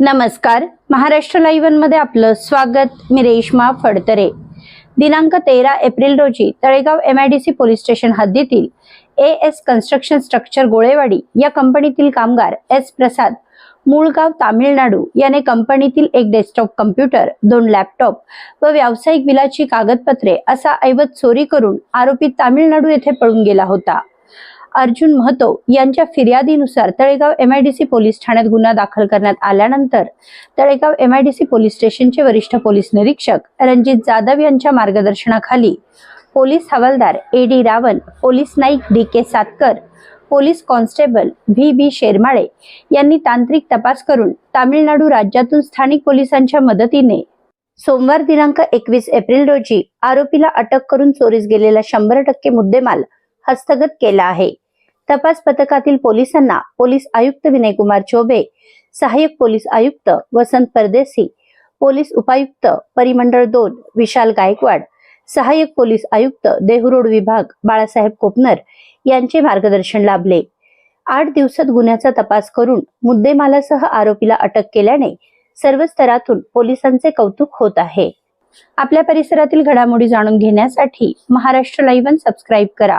नमस्कार. महाराष्ट्र लाईव्हमध्ये आपलं स्वागत. मी रेश्मा फडतरे. दिनांक तेरा एप्रिल रोजी तळेगाव एमआयडीसी पोलीस स्टेशन हद्दीतील A S construction structure Golewadi या कंपनीतील कामगार एस प्रसाद मूळगाव तामिळनाडू याने कंपनीतील एक डेस्कटॉप कम्प्युटर दोन लॅपटॉप व व्यावसायिक बिलाची कागदपत्रे असा ऐवज चोरी करून आरोपी तामिळनाडू येथे पळून गेला होता. अर्जुन महतो यांच्या फिर्यादीनुसार तळेगाव एमआयडीसी पोलीस ठाण्यात गुन्हा दाखल करण्यात आल्यानंतर तळेगाव एमआयडीसी पोलीस स्टेशनचे वरिष्ठ पोलीस निरीक्षक रणजित जाधव यांच्या मार्गदर्शनाखाली पोलीस हवालदार A D Rawan police Naik D K Satkar police constable V B Shermale यांनी तांत्रिक तपास करून तामिळनाडू राज्यातून स्थानिक पोलिसांच्या मदतीने सोमवार दिनांक एकवीस एप्रिल रोजी आरोपीला अटक करून चोरीस गेलेला शंभर टक्के मुद्देमाल हस्तगत केला आहे. तपास पथकातील पोलिसांना पोलीस आयुक्त विनयकुमार चोबे सहाय्यक पोलीस आयुक्त वसंत परदेसी पोलीस उपायुक्त परिमंडळ दोन विशाल गायकवाड सहाय्यक पोलीस आयुक्त देहरोड विभाग बाळासाहेब कोपनर यांचे मार्गदर्शन लाभले. आठ दिवसात गुन्ह्याचा तपास करून मुद्देमालासह आरोपीला अटक केल्याने सर्व स्तरातून पोलिसांचे कौतुक होत आहे. आपल्या परिसरातील घडामोडी जाणून घेण्यासाठी महाराष्ट्र लाईव्ह सबस्क्राईब करा.